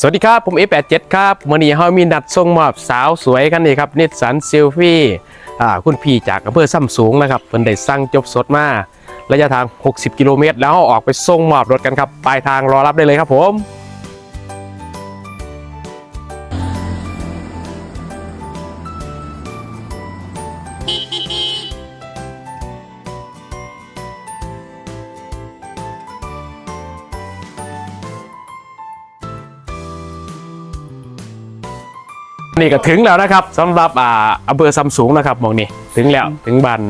สวัสดีครับ ผม F87 ครับวันนี้เฮามีนัดส่งมอบสาวสวยกันนี่ครับนิสสันซิลฟี่อ่าคุณพี่จากอำเภอซ้ำสูงนะครับเพิ่นได้สั่งจบสดมาระยะทาง 60 กิโลเมตร แล้วเราออกไปส่งมอบรถกันครับ ปลายทางรอรับได้เลยครับผม นี่ก็ถึงแล้วนะครับสำหรับอ่าอำเภอซ้ำสูงนะครับหมองนี่ถึงแล้วถึงบ้าน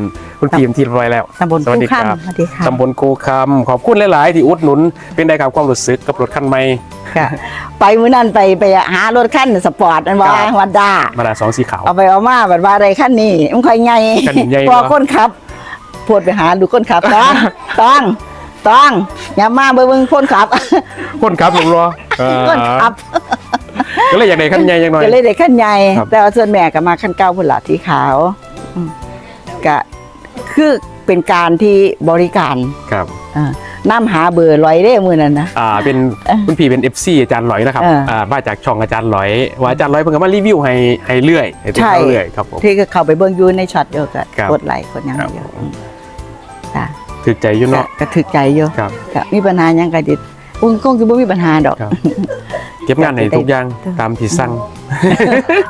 คุณพี่ที่เรียบร้อยแล้วตำบลสวัสดีคู่ขั้นครับสวัสดีค่ะตำบลโคคำขอบคุณหลาย ๆ ที่อุดหนุน เป็นได้ครับความรู้สึกกับรถคันใหม่ค่ะไปมื้อนั้นไปไปหารถขั้นสปอร์ตอันว่าครับวันด้ามาดาสองสีขาวเอาไปเอามาแบบว่าอะไรขั้นนี้มันค่อยไงขั้นใหญ่พอวะคนขับพูดไปหาดูคนขับต้องต้องต้องอย่ามาเบิ่งคนขับ คนขับผมรอเออคนขับ ก็เลยอยากได้คันใหญ่ยังหน่อย ก็เลยได้ขั้นใหญ่ครับ แต่ว่าส่วนแม่ก็มาขั้นเก้าพุ่นละที่ขาวอืมก็คือเป็นการที่บริการครับ อ่าน้ำหาเบอร์ลอยได้มือนั้นนะ อ่าเป็นเอ้ยคุณพี่เป็น FC อาจารย์หลอยนะครับเอออ่อ่ามาจากช่องอาจารย์หลอย ว่าอาจารย์หลอยเพิ่งก็มารีวิวให้ให้เรื่อยให้ติดใช่เข้าเรื่อยครับผม ที่ก็เข้าไปเบิ่งอยูในช็อตเดียวกันครับกดไลค์กดหยังครับเดียวอืมค่ะถือใจอยู่ก็เนาะก็ถึกใจอยู่ครับ ก็มีปัญหาหยังก็ดิคงคงสิบ่มีปัญหาดอก ครับ เก็บงานในทุกอย่างตามที่สั่ง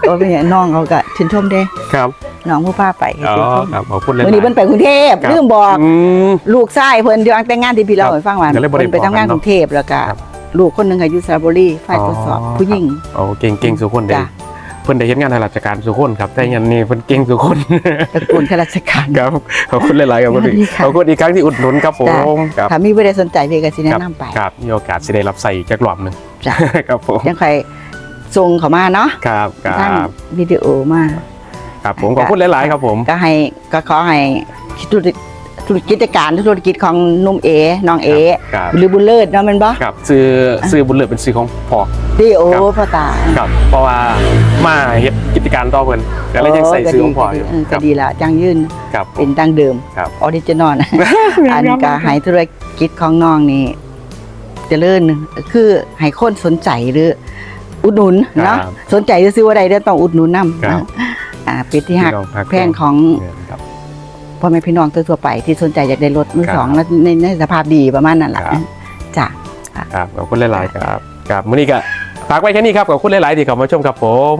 โอ้เป็นหยังน้องเขาก็ชื่นชมเด้ครับน้องผู้พาไปก็อ๋อชื่นชมครับขอบคุณเลยวันนี้เพิ่นไปกรุงเทพครับลืมบอกอืมลูกชายเพิ่นเดี๋ยวแต่งงานที่พี่เล่าให้ฟังว่าก็เลยบ่ได้เพิ่นไปทำงานบอกกันเนาะกรุงเทพแล้วก็ครับลูกคนหนึงอายุสระบุรีฝ่ายตรวจสอบอ๋อผู้หญิงโอ้เก่งเก่งสุคนเด้จ้ะเพิ่นได้เฮ็ดงานทางราชการสุคนครับแต่อยันนี่เพิ่นเก่งสุคนตระกูลข้าราชการครับขอบคุณหลายๆครับคุณสวัสดีค่ะขอบคุณอีกครั้งที่อุดหนุนครับผจ้ะมครับถ้ามีผู้ใดสนใจพี่ก็สิแนะครับนำไปครับมีโอกาสสิได้รับใส่อีกจักรอบหนึง จ้ะครับผมยังค่อยส่งเข้ามาเนาะครับคทางรับวิดีโอมาครับผมขอบคุณหลาย ๆ ครับผม ก็ให้ก็ขอให้ธุรกิจธุรกิจการธุรกิจของหนุ่มเอน้องเอครับ หรือบุญเลิศเนาะแมันบ่ครับซื้อซื้อบุญเลิศเป็นซื้อของพ่อ ดีโอครับ พ่อตาครับเพราะว่ามาเฮ็ดกิจการต่อเพิ่นก็เลยยังใส่ซื้อของพ่ออยู่ก็ดีคก็รับดีละจังยืนครับผเป็มนดั้งเดิมครับ ออริจินอล อันก็ให้ธุรกิจของน้องนี่ เจริญคือให้คนสนใจหรือ อุดหนุนเนาะครับสนใจจะซื้อว่าใดได้ต้องอุดหนุนนครับำอ่าเป็นที่หักพี่น้องฮักแพงของครับพ่อแม่พี่น้องทั่วๆไปที่สนใจอยากได้รถมือครับสองแล้วในในสภาพดีประมาณนั้นแหละครับจ้ะครับขอบคุณหลาย ๆ ครับครับมื้อนี้ก็ฝากไว้แค่นี้ครับขอบคุณหลาย ๆ ที่เข้ามาชมครับผม